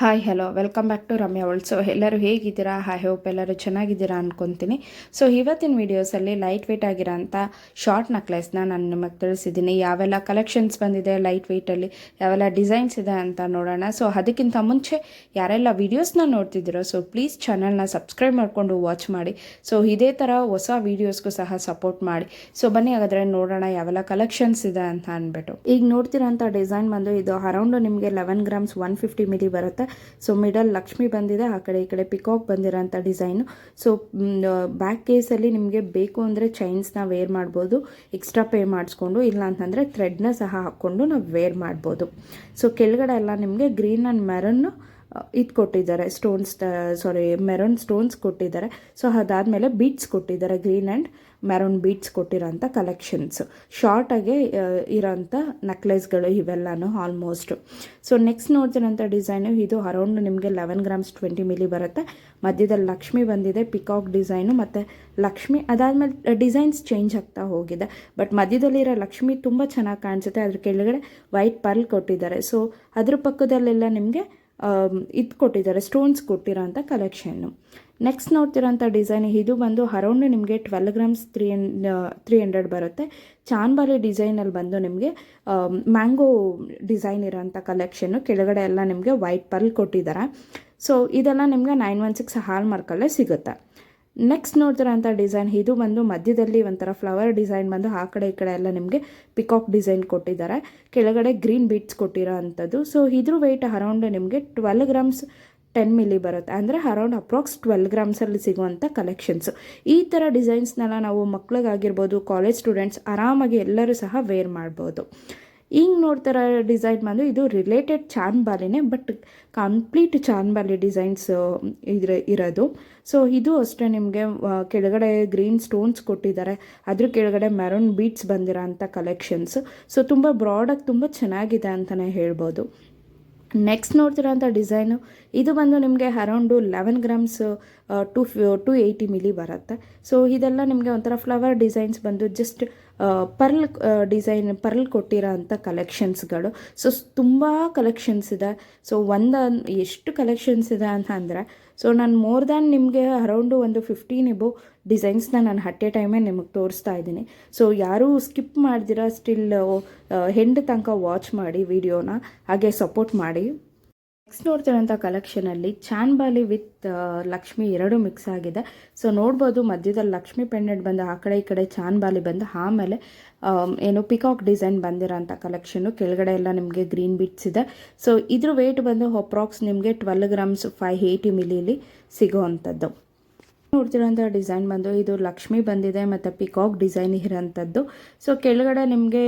Hi hello welcome back to Ramya world so ಎಲ್ಲರೂ ಹೇಗಿದ್ದೀರಾ? Hi hope ಎಲ್ಲರೂ ಚೆನ್ನಾಗಿದ್ದೀರಾ ಅನ್ಕೊತೀನಿ. ಸೊ ಇವತ್ತಿನ ವೀಡಿಯೋಸಲ್ಲಿ ಲೈಟ್ ವೆಯ್ಟ್ ಆಗಿರೋಂಥ ಶಾರ್ಟ್ ನೆಕ್ಲೆಸ್ನ ನಾನು ನಿಮಗೆ ತಿಳಿಸಿದ್ದೀನಿ ಯಾವೆಲ್ಲ ಕಲೆಕ್ಷನ್ಸ್ ಬಂದಿದೆ ಲೈಟ್ ವೆಯ್ಟಲ್ಲಿ ಯಾವೆಲ್ಲ ಡಿಸೈನ್ಸ್ ಇದೆ ಅಂತ ನೋಡೋಣ. ಸೊ ಅದಕ್ಕಿಂತ ಮುಂಚೆ ಯಾರೆಲ್ಲ ವೀಡಿಯೋಸ್ನ ನೋಡ್ತಿದ್ದೀರೋ ಸೊ ಪ್ಲೀಸ್ ಚಾನಲ್ನ ಸಬ್ಸ್ಕ್ರೈಬ್ ಮಾಡಿಕೊಂಡು ವಾಚ್ ಮಾಡಿ. ಸೊ ಇದೇ ಥರ ಹೊಸ ವೀಡಿಯೋಸ್ಗೂ ಸಹ ಸಪೋರ್ಟ್ ಮಾಡಿ. ಸೊ ಬನ್ನಿ ಹಾಗಾದರೆ ನೋಡೋಣ ಯಾವೆಲ್ಲ ಕಲೆಕ್ಷನ್ಸ್ ಇದೆ ಅಂತ ಅಂದ್ಬಿಟ್ಟು ಈಗ ನೋಡ್ತಿರೋಂಥ ಡಿಸೈನ್ ಬಂದು ಇದು ಅರೌಂಡು ನಿಮಗೆ eleven grams one fifty milli ಬರುತ್ತೆ. ಸೊ ಮಿಡಲ್ ಲಕ್ಷ್ಮಿ ಬಂದಿದೆ, ಆ ಕಡೆ ಈ ಕಡೆ ಪಿಕಾಕ್ ಬಂದಿರೋಂಥ ಡಿಸೈನು ಸೊ ಬ್ಯಾಕ್ ಕೇಸಲ್ಲಿ ನಿಮಗೆ ಬೇಕು ಅಂದರೆ ಚೈನ್ಸ್ನ ವೇರ್ ಮಾಡ್ಬೋದು. ಎಕ್ಸ್ಟ್ರಾ ಪೇ ಮಾಡಿಸ್ಕೊಂಡು ಇಲ್ಲ ಅಂತಂದರೆ ಥ್ರೆಡ್ನ ಸಹ ಹಾಕ್ಕೊಂಡು ನಾವು ವೇರ್ ಮಾಡ್ಬೋದು. ಸೊ ಕೆಳಗಡೆ ಎಲ್ಲ ನಿಮಗೆ ಗ್ರೀನ್ ಆ್ಯಂಡ್ ಮೆರನ್ನು ಇದು ಕೊಟ್ಟಿದ್ದಾರೆ. ಸ್ಟೋನ್ಸ್ ಸಾರಿ ಮೆರೋನ್ ಸ್ಟೋನ್ಸ್ ಕೊಟ್ಟಿದ್ದಾರೆ. ಸೊ ಅದಾದಮೇಲೆ ಬೀಟ್ಸ್ ಕೊಟ್ಟಿದ್ದಾರೆ. ಗ್ರೀನ್ ಆ್ಯಂಡ್ ಮೆರೋನ್ ಬೀಟ್ಸ್ ಕೊಟ್ಟಿರೋಂಥ ಕಲೆಕ್ಷನ್ಸ್ ಶಾರ್ಟಾಗೆ ಇರೋಂಥ ನೆಕ್ಲೆಸ್ಗಳು ಇವೆಲ್ಲನೂ ಆಲ್ಮೋಸ್ಟ್ ಸೊ ನೆಕ್ಸ್ಟ್ ನೋಡ್ತಿರೋಂಥ ಡಿಸೈನು ಇದು ಅರೌಂಡ್ ನಿಮಗೆ ಲೆವೆನ್ ಗ್ರಾಮ್ಸ್ ಟ್ವೆಂಟಿ ಮಿಲಿ ಬರುತ್ತೆ. ಮಧ್ಯದಲ್ಲಿ ಲಕ್ಷ್ಮಿ ಬಂದಿದೆ ಪಿಕಾಕ್ ಡಿಸೈನು ಮತ್ತು ಲಕ್ಷ್ಮಿ, ಅದಾದಮೇಲೆ ಡಿಸೈನ್ಸ್ ಚೇಂಜ್ ಆಗ್ತಾ ಹೋಗಿದೆ. ಬಟ್ ಮಧ್ಯದಲ್ಲಿರೋ ಲಕ್ಷ್ಮಿ ತುಂಬ ಚೆನ್ನಾಗಿ ಕಾಣಿಸುತ್ತೆ. ಅದ್ರ ಕೆಳಗಡೆ ವೈಟ್ ಪರ್ಲ್ ಕೊಟ್ಟಿದ್ದಾರೆ. ಸೊ ಅದ್ರ ಪಕ್ಕದಲ್ಲೆಲ್ಲ ನಿಮಗೆ ಇದು ಕೊಟ್ಟಿದ್ದಾರೆ ಸ್ಟೋನ್ಸ್ ಕೊಟ್ಟಿರೋ ಅಂಥ ಕಲೆಕ್ಷನ್ನು ನೆಕ್ಸ್ಟ್ ನೋಡ್ತಿರೋಂಥ ಡಿಸೈನ್ ಇದು ಬಂದು ಅರೌಂಡ್ ನಿಮಗೆ twelve grams three three hundred ಬರುತ್ತೆ. ಚಾನ್ಬಾರಿ ಡಿಸೈನಲ್ಲಿ ಬಂದು ನಿಮಗೆ ಮ್ಯಾಂಗೋ ಡಿಸೈನ್ ಇರೋಂಥ ಕಲೆಕ್ಷನ್ನು ಕೆಳಗಡೆ ಎಲ್ಲ ನಿಮಗೆ ವೈಟ್ ಪರ್ಲ್ ಕೊಟ್ಟಿದ್ದಾರೆ. ಸೊ ಇದೆಲ್ಲ ನಿಮಗೆ ನೈನ್ ಒನ್ ಸಿಕ್ಸ್ ಹಾಲ್ ಮಾರ್ಕಲ್ಲೇ ಸಿಗುತ್ತೆ. ನೆಕ್ಸ್ಟ್ ನೋಡ್ತಿರೋಂಥ ಡಿಸೈನ್ ಇದು ಬಂದು ಮಧ್ಯದಲ್ಲಿ ಒಂಥರ ಫ್ಲವರ್ ಡಿಸೈನ್ ಬಂದು ಆ ಕಡೆ ಈ ಕಡೆ ಎಲ್ಲ ನಿಮಗೆ ಪಿಕಾಕ್ ಡಿಸೈನ್ ಕೊಟ್ಟಿದ್ದಾರೆ. ಕೆಳಗಡೆ ಗ್ರೀನ್ ಬೀಟ್ಸ್ ಕೊಟ್ಟಿರೋ ಅಂಥದ್ದು ಸೊ ಇದ್ರ ವೆಯ್ಟ್ ಅರೌಂಡ್ ನಿಮಗೆ ಟ್ವೆಲ್ ಗ್ರಾಮ್ಸ್ ಟೆನ್ ಮಿಲಿ ಬರುತ್ತೆ. ಅಂದರೆ ಅರೌಂಡ್ ಅಪ್ರಾಕ್ಸ್ ಟ್ವೆಲ್ ಗ್ರಾಮ್ಸಲ್ಲಿ ಸಿಗುವಂಥ ಕಲೆಕ್ಷನ್ಸು ಈ ಥರ ಡಿಸೈನ್ಸ್ನೆಲ್ಲ ನಾವು ಮಕ್ಳಿಗಾಗಿರ್ಬೋದು ಕಾಲೇಜ್ ಸ್ಟೂಡೆಂಟ್ಸ್ ಆರಾಮಾಗಿ ಎಲ್ಲರೂ ಸಹ ವೇರ್ ಮಾಡ್ಬೋದು. ಈಗ ನೋಡ್ತಾರ ಡಿಸೈನ್ ಬಂದು, ಇದು ರಿಲೇಟೆಡ್ ಚಾನ್ಬಾಲಿನೇ ಬಟ್ ಕಂಪ್ಲೀಟ್ ಚಾನ್ಬಾಲಿ ಡಿಸೈನ್ಸ್ ಇದ್ರ, ಇರೋದು. ಸೊ ಇದು ಅಷ್ಟೇ ನಿಮಗೆ ಕೆಳಗಡೆ ಗ್ರೀನ್ ಸ್ಟೋನ್ಸ್ ಕೊಟ್ಟಿದ್ದಾರೆ. ಅದ್ರ ಕೆಳಗಡೆ ಮೆರೂನ್ ಬೀಟ್ಸ್ ಬಂದಿರೋ ಅಂಥ ಕಲೆಕ್ಷನ್ಸ್ ಸೊ ತುಂಬ ಬ್ರಾಡಾಗಿ ತುಂಬ ಚೆನ್ನಾಗಿದೆ ಅಂತಲೇ ಹೇಳ್ಬೋದು. ನೆಕ್ಸ್ಟ್ ನೋಡ್ತಿರೋಂಥ ಡಿಸೈನು, ಇದು ಬಂದು ನಿಮಗೆ around eleven grams two two eighty milli ಬರುತ್ತೆ. ಸೊ ಇದೆಲ್ಲ ನಿಮಗೆ ಒಂಥರ ಫ್ಲವರ್ ಡಿಸೈನ್ಸ್ ಬಂದು ಜಸ್ಟ್ ಪರ್ಲ್ ಡಿಸೈನ್ ಪರ್ಲ್ ಕೊಟ್ಟಿರೋ ಅಂಥ ಕಲೆಕ್ಷನ್ಸ್ಗಳು ಸೊ, ತುಂಬ ಕಲೆಕ್ಷನ್ಸ್ ಇದೆ. ಸೊ ಒಂದು, ಎಷ್ಟು ಕಲೆಕ್ಷನ್ಸ್ ಇದೆ ಅಂತ ಅಂದರೆ ಸೊ ನಾನು ಮೋರ್ ದ್ಯಾನ್ ನಿಮಗೆ ಅರೌಂಡು ಒಂದು ಫಿಫ್ಟೀನ್ ಇಬೋ ಡಿಸೈನ್ಸ್ನ ನಾನು ಹಟ್ಟೆ ಟೈಮೇ ನಿಮಗೆ ತೋರಿಸ್ತಾ ಇದ್ದೀನಿ. ಸೊ ಯಾರೂ ಸ್ಕಿಪ್ ಮಾಡ್ದಿರ ಸ್ಟಿಲ್ ಹೆಂಡ್ ತನಕ ವಾಚ್ ಮಾಡಿ ವಿಡಿಯೋನ ಹಾಗೆ ಸಪೋರ್ಟ್ ಮಾಡಿ. ನೆಕ್ಸ್ಟ್ ನೋಡ್ತಿರೋಂಥ ಕಲೆಕ್ಷನಲ್ಲಿ ಚಾನ್ಬಾಲಿ ವಿತ್ ಲಕ್ಷ್ಮಿ ಎರಡು ಮಿಕ್ಸ್ ಆಗಿದೆ. ಸೊ ನೋಡ್ಬೋದು ಮಧ್ಯದಲ್ಲಿ ಲಕ್ಷ್ಮಿ ಪೆಂಡೆಂಟ್ ಬಂದು, ಆ ಕಡೆ ಈ ಕಡೆ ಚಾನ್ಬಾಲಿ ಬಂದು, ಆಮೇಲೆ ಏನು ಪಿಕಾಕ್ ಡಿಸೈನ್ ಬಂದಿರೋಂಥ ಕಲೆಕ್ಷನ್ನು ಕೆಳಗಡೆ ಎಲ್ಲ ನಿಮಗೆ ಗ್ರೀನ್ ಬಿಟ್ಸ್ ಇದೆ. ಸೊ ಇದ್ರ ವೇಟ್ ಬಂದು ಅಪ್ರಾಕ್ಸ್ ನಿಮಗೆ ಟ್ವೆಲ್ ಗ್ರಾಮ್ಸ್ ಫೈವ್ ಏಯ್ಟಿ ಮಿಲಿಲಿ ಸಿಗೋ ಅಂಥದ್ದು ನೋಡ್ತಿರೋಂಥ ಡಿಸೈನ್ ಬಂದು, ಇದು ಲಕ್ಷ್ಮಿ ಬಂದಿದೆ ಮತ್ತು ಪಿಕಾಕ್ ಡಿಸೈನ್ ಇರೋಂಥದ್ದು. ಸೊ ಕೆಳಗಡೆ ನಿಮಗೆ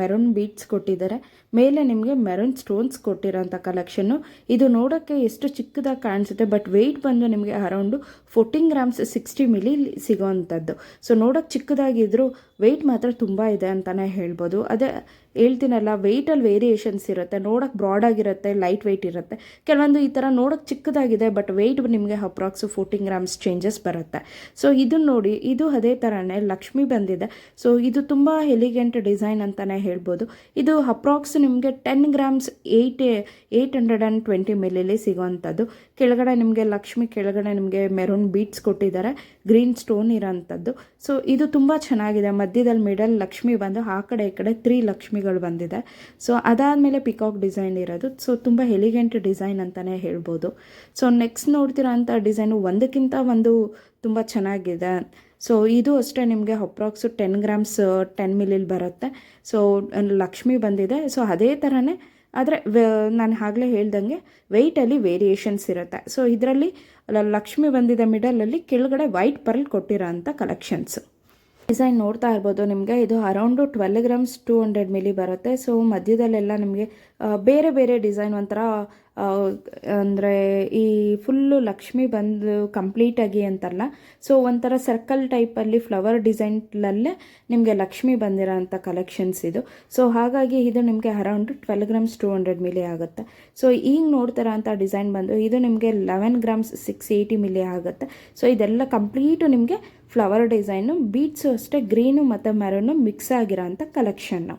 ಮೆರೂನ್ ಬೀಟ್ಸ್ ಕೊಟ್ಟಿದ್ದಾರೆ. ಮೇಲೆ ನಿಮಗೆ ಮೆರೂನ್ ಸ್ಟೋನ್ಸ್ ಕೊಟ್ಟಿರೋಂಥ ಕಲೆಕ್ಷನ್ನು ಇದು ನೋಡೋಕ್ಕೆ ಎಷ್ಟು ಚಿಕ್ಕದಾಗಿ ಕಾಣಿಸುತ್ತೆ ಬಟ್ ವೆಯ್ಟ್ ಬಂದು ನಿಮಗೆ around fourteen grams sixty milli ಸಿಗೋವಂಥದ್ದು so ನೋಡೋಕ್ಕೆ ಚಿಕ್ಕದಾಗಿದ್ದರೂ ವೆಯ್ಟ್ ಮಾತ್ರ ತುಂಬ ಇದೆ ಅಂತಲೇ ಹೇಳ್ಬೋದು. ಅದೇ ಹೇಳ್ತೀನಲ್ಲ ವೆಯ್ಟಲ್ಲಿ ವೇರಿಯೇಷನ್ಸ್ ಇರುತ್ತೆ ನೋಡೋಕ್ಕೆ ಬ್ರಾಡಾಗಿರುತ್ತೆ ಲೈಟ್ ವೆಯ್ಟ್ ಇರುತ್ತೆ. ಕೆಲವೊಂದು ಈ ಥರ ನೋಡೋಕ್ಕೆ ಚಿಕ್ಕದಾಗಿದೆ ಬಟ್ ವೆಯ್ಟ್ ನಿಮಗೆ ಅಪ್ರಾಕ್ಸ್ ಫೋರ್ಟೀನ್ ಗ್ರಾಮ್ಸ್ ಚೇಂಜಸ್ ಬರುತ್ತೆ. ಸೊ ಇದನ್ನು ನೋಡಿ, ಇದು ಅದೇ ಥರನೇ ಲಕ್ಷ್ಮಿ ಬಂದಿದೆ. ಸೊ ಇದು ತುಂಬ ಎಲಿಗೆಂಟ್ ಡಿಸೈನ್ ಅಂತಲೇ ಹೇಳ್ಬೋದು. ಇದು ಅಪ್ರಾಕ್ಸ್ ನಿಮಗೆ ten grams eight eight hundred and twenty ಮಿಲಿಲಿ ಸಿಗೋವಂಥದ್ದು ಕೆಳಗಡೆ ನಿಮಗೆ ಲಕ್ಷ್ಮಿ, ಕೆಳಗಡೆ ನಿಮಗೆ ಮೆರೂನ್ ಬೀಟ್ಸ್ ಕೊಟ್ಟಿದ್ದಾರೆ. ಗ್ರೀನ್ ಸ್ಟೋನ್ ಇರೋಂಥದ್ದು. ಸೊ ಇದು ತುಂಬ ಚೆನ್ನಾಗಿದೆ. ಮಧ್ಯದಲ್ಲಿ ಮಿಡಲ್ ಲಕ್ಷ್ಮಿ ಬಂದು, ಆ ಕಡೆ, ಈ ಕಡೆ ತ್ರೀ ಲಕ್ಷ್ಮಿಗಳು ಬಂದಿದೆ. ಸೊ ಅದಾದಮೇಲೆ ಪಿಕಾಕ್ ಡಿಸೈನ್ ಇರೋದು. ಸೊ ತುಂಬ ಎಲಿಗೆಂಟ್ ಡಿಸೈನ್ ಅಂತಲೇ ಹೇಳ್ಬೋದು. ಸೊ ನೆಕ್ಸ್ಟ್ ನೋಡ್ತಿರೋ ಅಂಥ ಡಿಸೈನು ಒಂದಕ್ಕಿಂತ ಒಂದು ತುಂಬ ಚೆನ್ನಾಗಿದೆ. ಸೊ ಇದು ಅಷ್ಟೇ ನಿಮಗೆ ಅಪ್ರಾಕ್ಸು ಟೆನ್ ಗ್ರಾಮ್ಸ್ ಟೆನ್ ಮಿಲಿಲ್ ಬರುತ್ತೆ. ಸೊ ಲಕ್ಷ್ಮಿ ಬಂದಿದೆ. ಸೊ ಅದೇ ಥರನೇ ಆದರೆ ನಾನು ಆಗಲೇ ಹೇಳ್ದಂಗೆ ವೆಯ್ಟಲ್ಲಿ ವೇರಿಯೇಷನ್ಸ್ ಇರುತ್ತೆ. ಸೊ ಇದರಲ್ಲಿ ಲಕ್ಷ್ಮಿ ಬಂದಿದೆ ಮಿಡಲಲ್ಲಿ ಕೆಳಗಡೆ ವೈಟ್ ಪರ್ಲ್ ಕೊಟ್ಟಿರೋ ಅಂಥ ಕಲೆಕ್ಷನ್ಸ್ ಡಿಸೈನ್ ನೋಡ್ತಾ ಇರ್ಬೋದು ನಿಮಗೆ. ಇದು around twelve grams two hundred milli ಬರುತ್ತೆ. ಸೊ ಮಧ್ಯದಲ್ಲೆಲ್ಲ ನಿಮಗೆ ಬೇರೆ ಬೇರೆ ಡಿಸೈನ್ ಒಂಥರ ಅಂದರೆ ಈ ಫುಲ್ಲು ಲಕ್ಷ್ಮಿ ಬಂದು ಕಂಪ್ಲೀಟಾಗಿ ಅಂತಲ್ಲ. ಸೊ ಒಂಥರ ಸರ್ಕಲ್ ಟೈಪಲ್ಲಿ ಫ್ಲವರ್ ಡಿಸೈನ್ಲಲ್ಲೇ ನಿಮಗೆ ಲಕ್ಷ್ಮಿ ಬಂದಿರೋ ಅಂಥ ಕಲೆಕ್ಷನ್ಸ್ ಇದು. ಸೊ ಹಾಗಾಗಿ ಇದು ನಿಮಗೆ around twelve grams two hundred milli ಆಗುತ್ತೆ. ಸೊ ಈಗ ನೋಡ್ತಾರ ಅಂಥ ಡಿಸೈನ್ ಬಂದು ಇದು ನಿಮಗೆ eleven grams six eighty milli ಆಗುತ್ತೆ. ಸೊ ಇದೆಲ್ಲ ಕಂಪ್ಲೀಟು ನಿಮಗೆ ಫ್ಲವರ್ ಡಿಸೈನು ಬೀಟ್ಸು ಅಷ್ಟೇ ಗ್ರೀನು ಮತ್ತು ಮೆರೂನು ಮಿಕ್ಸ್ ಆಗಿರೋ ಅಂಥ ಕಲೆಕ್ಷನ್ನು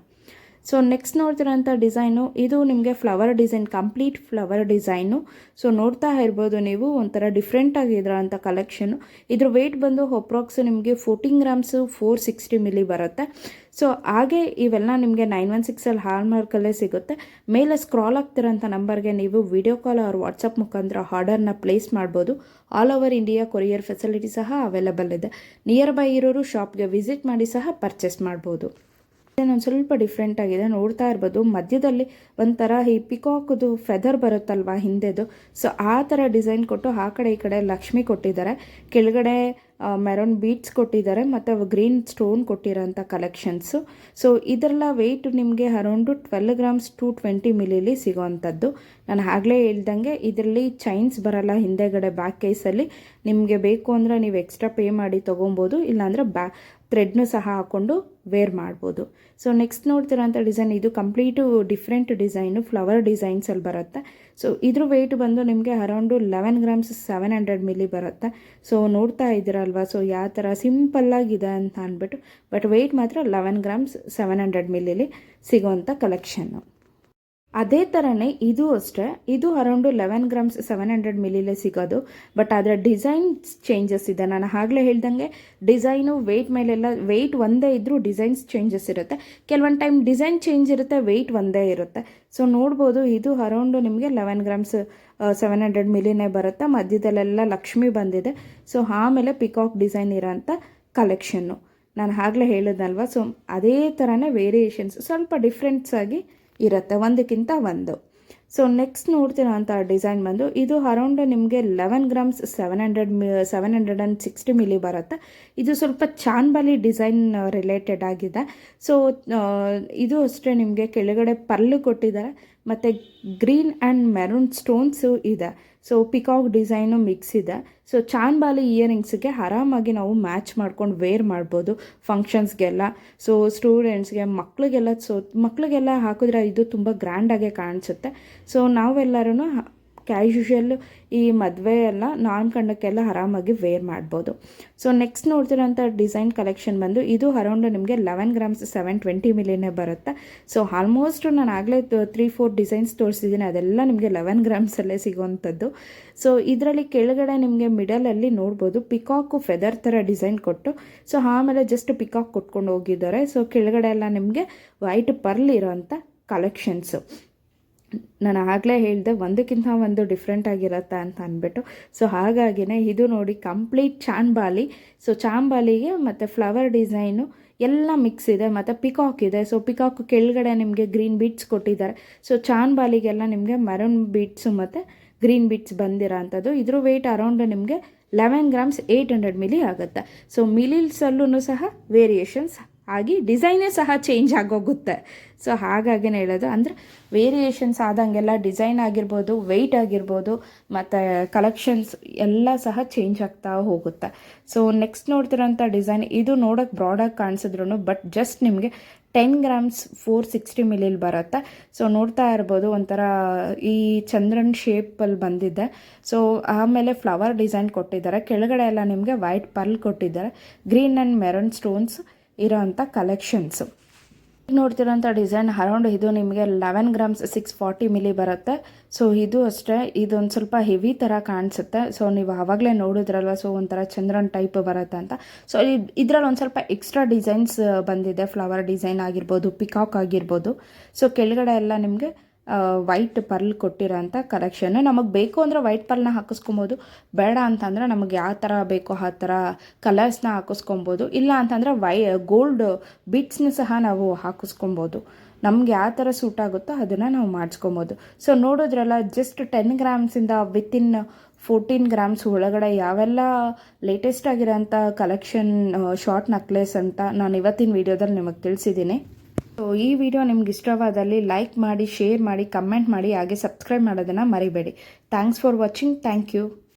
ಸೊ ನೆಕ್ಸ್ಟ್ ನೋಡ್ತಿರೋಂಥ ಡಿಸೈನು ಇದು ನಿಮಗೆ flower design complete flower design so ನೋಡ್ತಾ ಇರ್ಬೋದು ನೀವು, ಒಂಥರ ಡಿಫ್ರೆಂಟ್ ಇದ್ರಂಥ ಕಲೆಕ್ಷನು ಇದ್ರ ವೆಯ್ಟ್ ಬಂದು ಅಪ್ರಾಕ್ಸ್ ನಿಮಗೆ fourteen grams four sixty milli ಬರುತ್ತೆ. ಸೊ ಹಾಗೆ ಇವೆಲ್ಲ ನಿಮಗೆ ನೈನ್ ಒನ್ ಸಿಕ್ಸಲ್ಲಿ ಹಾಲ್ಮಾರ್ಕಲ್ಲೇ ಸಿಗುತ್ತೆ. ಮೇಲೆ ಸ್ಕ್ರಾಲ್ ಆಗ್ತಿರೋಂಥ ನಂಬರ್ಗೆ ನೀವು ವಿಡಿಯೋ ಕಾಲ್ ಅವ್ರ ವಾಟ್ಸಪ್ ಮುಖಾಂತರ ಆರ್ಡರ್ನ ಪ್ಲೇಸ್ ಮಾಡ್ಬೋದು. All over India courier facility ಸಹ ಅವೈಲಬಲ್ ಇದೆ. ನಿಯರ್ ಬೈ ಇರೋರು ಶಾಪ್ಗೆ ವಿಸಿಟ್ ಮಾಡಿ ಸಹ ಪರ್ಚೇಸ್ ಮಾಡ್ಬೋದು. ಒಂದು ಸ್ವಲ್ಪ ಡಿಫ್ರೆಂಟ್ ಆಗಿದೆ. ನೋಡ್ತಾ ಇರ್ಬೋದು. ಮಧ್ಯದಲ್ಲಿ ಒಂಥರ ಈ ಪಿಕಾಕ್ದು ಫೆದರ್ ಬರುತ್ತಲ್ವಾ ಹಿಂದೆದು? ಸೊ ಆ ಥರ ಡಿಸೈನ್ ಕೊಟ್ಟು ಆ ಕಡೆ ಈ ಕಡೆ ಲಕ್ಷ್ಮಿ ಕೊಟ್ಟಿದ್ದಾರೆ. ಕೆಳಗಡೆ ಮೆರೋನ್ ಬೀಟ್ಸ್ ಕೊಟ್ಟಿದ್ದಾರೆ ಮತ್ತು ಗ್ರೀನ್ ಸ್ಟೋನ್ ಕೊಟ್ಟಿರೋಂಥ ಕಲೆಕ್ಷನ್ಸು ಸೊ ಇದರಲ್ಲ ವೆಯ್ಟ್ ನಿಮಗೆ around twelve grams two twenty ಮಿಲಿಲಿ ಸಿಗೋವಂಥದ್ದು ನಾನು ಆಗಲೇ ಹೇಳ್ದಂಗೆ ಇದರಲ್ಲಿ ಚೈನ್ಸ್ ಬರಲ್ಲ ಹಿಂದೆಗಡೆ ಬ್ಯಾಕ್ ಕೇಸಲ್ಲಿ ನಿಮಗೆ ಬೇಕು ಅಂದರೆ ನೀವು ಎಕ್ಸ್ಟ್ರಾ ಪೇ ಮಾಡಿ ತೊಗೊಬೋದು. ಇಲ್ಲಾಂದರೆ ಬ್ಯಾ ಥ್ರೆಡ್ನು ಸಹ ಹಾಕ್ಕೊಂಡು ವೇರ್ ಮಾಡ್ಬೋದು. ಸೊ ನೆಕ್ಸ್ಟ್ ನೋಡ್ತಿರೋಂಥ ಡಿಸೈನ್ ಇದು ಕಂಪ್ಲೀಟು ಡಿಫ್ರೆಂಟ್ ಡಿಸೈನು ಫ್ಲವರ್ ಡಿಸೈನ್ಸಲ್ಲಿ ಬರುತ್ತೆ. ಸೊ ಇದ್ರ ವೆಯ್ಟ್ ಬಂದು ನಿಮಗೆ around eleven grams seven hundred milli ಬರುತ್ತೆ. ಸೊ ನೋಡ್ತಾ ಇದ್ದೀರಲ್ವಾ? ಸೊ ಯಾವ ಥರ ಸಿಂಪಲ್ಲಾಗಿದೆ ಅಂತ ಅಂದ್ಬಿಟ್ಟು ಬಟ್ ವೆಯ್ಟ್ ಮಾತ್ರ ಲೆವೆನ್ ಗ್ರಾಮ್ಸ್ ಸೆವೆನ್ ಹಂಡ್ರೆಡ್ ಮಿಲಿಲಿ ಸಿಗೋವಂಥ ಕಲೆಕ್ಷನ್ನು ಅದೇ ಥರನೇ ಇದು ಅಷ್ಟೇ. ಇದು around eleven grams seven hundred ಮಿಲಿಲೇ ಸಿಗೋದು. ಬಟ್ ಅದರ ಡಿಸೈನ್ ಚೇಂಜಸ್ ಇದೆ. ನಾನು ಆಗಲೇ ಹೇಳ್ದಂಗೆ ಡಿಸೈನು ವೆಯ್ಟ್ ಮೇಲೆಲ್ಲ ವೆಯ್ಟ್ ಒಂದೇ ಇದ್ದರೂ ಡಿಸೈನ್ಸ್ ಚೇಂಜಸ್ ಇರುತ್ತೆ. ಕೆಲವೊಂದು ಟೈಮ್ ಡಿಸೈನ್ ಚೇಂಜ್ ಇರುತ್ತೆ ವೆಯ್ಟ್ ಒಂದೇ ಇರುತ್ತೆ. ಸೊ ನೋಡ್ಬೋದು ಇದು ಅರೌಂಡು ನಿಮಗೆ ಲೆವೆನ್ ಗ್ರಾಮ್ಸ್ ಸೆವೆನ್ ಹಂಡ್ರೆಡ್ ಮಿಲಿನೇ ಬರುತ್ತೆ. ಮಧ್ಯದಲ್ಲೆಲ್ಲ ಲಕ್ಷ್ಮಿ ಬಂದಿದೆ. ಸೊ ಆಮೇಲೆ ಪಿಕಾಕ್ ಡಿಸೈನ್ ಇರೋಂಥ ಕಲೆಕ್ಷನ್ನು ನಾನು ಆಗಲೇ ಹೇಳಿದ್ನಲ್ವ? ಸೊ ಅದೇ ಥರನೇ ವೇರಿಯೇಷನ್ಸ್ ಸ್ವಲ್ಪ ಡಿಫ್ರೆನ್ಸ್ ಆಗಿ ಇರುತ್ತೆ. ಒಂದಕ್ಕಿಂತ ಒಂದು. ಸೊ ನೆಕ್ಸ್ಟ್ ನೋಡ್ತಿರೋಂಥ ಡಿಸೈನ್ ಬಂದು, ಇದು ಅರೌಂಡ್ ನಿಮಗೆ eleven grams seven hundred me seven hundred and sixty milli ಬರುತ್ತೆ. ಇದು ಸ್ವಲ್ಪ ಚಾನ್ಬಾಲಿ ಡಿಸೈನ್ ರಿಲೇಟೆಡ್ ಆಗಿದೆ. ಸೊ ಇದು ಅಷ್ಟೇ ನಿಮಗೆ ಕೆಳಗಡೆ ಪರ್ಲು ಕೊಟ್ಟಿದ್ದಾರೆ. ಮತ್ತು ಗ್ರೀನ್ ಆ್ಯಂಡ್ ಮೆರೂನ್ ಸ್ಟೋನ್ಸು ಇದೆ. ಸೊ ಪಿಕಾಕ್ ಡಿಸೈನು ಮಿಕ್ಸ್ ಇದೆ. ಸೊ ಚಾನ್ಬಾಲಿ ಇಯರಿಂಗ್ಸ್ಗೆ ಆರಾಮಾಗಿ ನಾವು ಮ್ಯಾಚ್ ಮಾಡ್ಕೊಂಡು ವೇರ್ ಮಾಡ್ಬೋದು ಫಂಕ್ಷನ್ಸ್ಗೆಲ್ಲ ಸೊ ಸ್ಟೂಡೆಂಟ್ಸ್ಗೆ ಮಕ್ಳಿಗೆಲ್ಲ ಸೊ ಮಕ್ಳಿಗೆಲ್ಲ ಹಾಕಿದ್ರೆ ಇದು ತುಂಬ ಗ್ರ್ಯಾಂಡಾಗೆ ಕಾಣಿಸುತ್ತೆ. ಸೊ ನಾವೆಲ್ಲರೂ ಕ್ಯಾಶುಷಲ್ ಈ ಮದುವೆ ಎಲ್ಲ ನಾಮಕರಣಕ್ಕೆಲ್ಲ ಆರಾಮಾಗಿ ವೇರ್ ಮಾಡ್ಬೋದು. ಸೊ ನೆಕ್ಸ್ಟ್ ನೋಡ್ತಿರೋಂಥ ಡಿಸೈನ್ ಕಲೆಕ್ಷನ್ ಬಂದು ಇದು ಅರೌಂಡ್ ನಿಮಗೆ ಲೆವೆನ್ ಗ್ರಾಮ್ಸ್ ಸೆವೆನ್ ಟ್ವೆಂಟಿ ಮಿಲಿನೇ ಬರುತ್ತೆ. ಸೊ ಆಲ್ಮೋಸ್ಟ್ ನಾನು ಆಗಲೇ ತ್ರೀ ಫೋರ್ ಡಿಸೈನ್ಸ್ ತೋರಿಸಿದ್ದೀನಿ ಅದೆಲ್ಲ ನಿಮಗೆ ಲೆವೆನ್ ಗ್ರಾಮ್ಸಲ್ಲೇ ಸಿಗುವಂಥದ್ದು ಸೊ ಇದರಲ್ಲಿ ಕೆಳಗಡೆ ನಿಮಗೆ ಮಿಡಲಲ್ಲಿ ನೋಡ್ಬೋದು ಪಿಕಾಕು ಫೆದರ್ ಥರ ಡಿಸೈನ್ ಕೊಟ್ಟು. ಸೊ ಆಮೇಲೆ ಜಸ್ಟ್ ಪಿಕಾಕ್ ಕೊಟ್ಕೊಂಡು ಹೋಗಿದ್ದಾರೆ. ಸೊ ಕೆಳಗಡೆ ಎಲ್ಲ ನಿಮಗೆ ವೈಟ್ ಪರ್ಲ್ ಇರೋಂಥ ಕಲೆಕ್ಷನ್ಸು ನಾನು ಆಗಲೇ ಹೇಳಿದೆ ಒಂದಕ್ಕಿಂತ ಒಂದು ಡಿಫ್ರೆಂಟ್ ಆಗಿರತ್ತೆ ಅಂತ ಅಂದ್ಬಿಟ್ಟು. ಸೊ ಹಾಗಾಗಿನೇ ಇದು ನೋಡಿ ಕಂಪ್ಲೀಟ್ ಚಾಂಬಾಲಿ. ಸೊ ಚಾಂಬಾಲಿಗೆ ಮತ್ತು ಫ್ಲವರ್ ಡಿಸೈನು ಎಲ್ಲ ಮಿಕ್ಸ್ ಇದೆ. ಮತ್ತು ಪಿಕಾಕ್ ಇದೆ. ಸೊ ಪಿಕಾಕ್ ಕೆಳಗಡೆ ನಿಮಗೆ ಗ್ರೀನ್ ಬೀಟ್ಸ್ ಕೊಟ್ಟಿದ್ದಾರೆ. ಸೊ ಚಾಂಬಾಲಿಗೆಲ್ಲ ನಿಮಗೆ ಮರನ್ ಬೀಟ್ಸು ಮತ್ತು ಗ್ರೀನ್ ಬೀಟ್ಸ್ ಬಂದಿರೋ ಅಂಥದ್ದು. ಇದ್ರ ವೆಯ್ಟ್ ಅರೌಂಡ್ ನಿಮಗೆ eleven grams eight hundred milli ಆಗುತ್ತೆ. ಸೊ ಮಿಲಿಲ್ಸಲ್ಲೂ ಸಹ ವೇರಿಯೇಷನ್ಸ್ ಆಗಿ ಡಿಸೈನೇ ಸಹ ಚೇಂಜ್ ಆಗೋಗುತ್ತೆ. ಸೊ ಹಾಗಾಗಿನೇ ಹೇಳೋದು ಅಂದರೆ ವೇರಿಯೇಷನ್ಸ್ ಆದಂಗೆಲ್ಲ ಡಿಸೈನ್ ಆಗಿರ್ಬೋದು ವೆಯ್ಟ್ ಆಗಿರ್ಬೋದು, ಮತ್ತು ಕಲೆಕ್ಷನ್ಸ್ ಎಲ್ಲ ಸಹ ಚೇಂಜ್ ಆಗ್ತಾ ಹೋಗುತ್ತೆ. ಸೊ ನೆಕ್ಸ್ಟ್ ನೋಡ್ತಿರೋಂಥ ಡಿಸೈನ್ ಇದು ನೋಡೋಕ್ಕೆ ಬ್ರಾಡಾಗಿ ಕಾಣಿಸಿದ್ರು ಬಟ್ ಜಸ್ಟ್ ನಿಮಗೆ ಟೆನ್ ಗ್ರಾಮ್ಸ್ ಫೋರ್ ಸಿಕ್ಸ್ಟಿ ಮಿಲಿಲ್ ಬರುತ್ತೆ. ಸೊ ನೋಡ್ತಾ ಇರ್ಬೋದು, ಒಂಥರ ಈ ಚಂದ್ರನ್ ಶೇಪಲ್ಲಿ ಬಂದಿದೆ. ಸೊ ಆಮೇಲೆ ಫ್ಲವರ್ ಡಿಸೈನ್ ಕೊಟ್ಟಿದ್ದಾರೆ. ಕೆಳಗಡೆ ಎಲ್ಲ ನಿಮಗೆ ವೈಟ್ ಪರ್ಲ್ ಕೊಟ್ಟಿದ್ದಾರೆ. ಗ್ರೀನ್ ಆ್ಯಂಡ್ ಮೆರನ್ ಸ್ಟೋನ್ಸ್ ಇರೋವಂಥ ಕಲೆಕ್ಷನ್ಸು ನೋಡ್ತಿರೋಂಥ ಡಿಸೈನ್ ಅರೌಂಡ್ ಇದು ನಿಮಗೆ eleven grams six forty milli ಬರುತ್ತೆ. ಸೊ ಇದು ಅಷ್ಟೇ, ಇದೊಂದು ಸ್ವಲ್ಪ ಹೆವಿ ಥರ ಕಾಣಿಸುತ್ತೆ. ಸೊ ನೀವು ಆವಾಗಲೇ ನೋಡಿದ್ರಲ್ವ? ಸೊ ಒಂಥರ ಚಂದ್ರನ್ ಟೈಪ್ ಬರುತ್ತೆ ಅಂತ. ಸೊ ಇದರಲ್ಲಿ ಒಂದು ಸ್ವಲ್ಪ ಎಕ್ಸ್ಟ್ರಾ ಡಿಸೈನ್ಸ್ ಬಂದಿದೆ. ಫ್ಲವರ್ ಡಿಸೈನ್ ಆಗಿರ್ಬೋದು ಪಿಕಾಕ್ ಆಗಿರ್ಬೋದು. ಸೊ ಕೆಳಗಡೆ ಎಲ್ಲ ನಿಮಗೆ ವೈಟ್ ಪರ್ಲ್ ಕೊಟ್ಟಿರೋಂಥ ಕಲೆಕ್ಷನ್ನು ನಮಗೆ ಬೇಕು ಅಂದರೆ ವೈಟ್ ಪರ್ಲ್ನ ಹಾಕಿಸ್ಕೊಬೋದು. ಬೇಡ ಅಂತಂದರೆ ನಮಗೆ ಯಾವ ಥರ ಬೇಕೋ ಆ ಥರ ಕಲರ್ಸ್ನ ಹಾಕಿಸ್ಕೊಬೋದು. ಇಲ್ಲ ಅಂತಂದರೆ ವೈ ಗೋಲ್ಡ್ ಬಿಟ್ಸ್ನ ಸಹ ನಾವು ಹಾಕಿಸ್ಕೊಬೋದು. ನಮ್ಗೆ ಯಾವ ಥರ ಸೂಟ್ ಆಗುತ್ತೋ ಅದನ್ನು ನಾವು ಮಾಡಿಸ್ಕೊಬೋದು. ಸೊ ನೋಡಿದ್ರಲ್ಲ ಜಸ್ಟ್ ಟೆನ್ ಗ್ರಾಮ್ಸಿಂದ ವಿತಿನ್ ಫೋರ್ಟೀನ್ ಗ್ರಾಮ್ಸ್ ಒಳಗಡೆ ಯಾವೆಲ್ಲ ಲೇಟೆಸ್ಟ್ ಆಗಿರೋಂಥ ಕಲೆಕ್ಷನ್ ಶಾರ್ಟ್ ನಕ್ಲೆಸ್ ಅಂತ ನಾನು ಇವತ್ತಿನ ವೀಡಿಯೋದಲ್ಲಿ ನಿಮಗೆ ತಿಳಿಸಿದ್ದೀನಿ ಸೊ ಈ ವಿಡಿಯೋ ನಿಮ್ಗೆ ಇಷ್ಟವಾದಲ್ಲಿ ಲೈಕ್ ಮಾಡಿ ಶೇರ್ ಮಾಡಿ ಕಮೆಂಟ್ ಮಾಡಿ, ಹಾಗೆ ಸಬ್ಸ್ಕ್ರೈಬ್ ಮಾಡೋದನ್ನು ಮರಿಬೇಡಿ. Thanks for watching thank you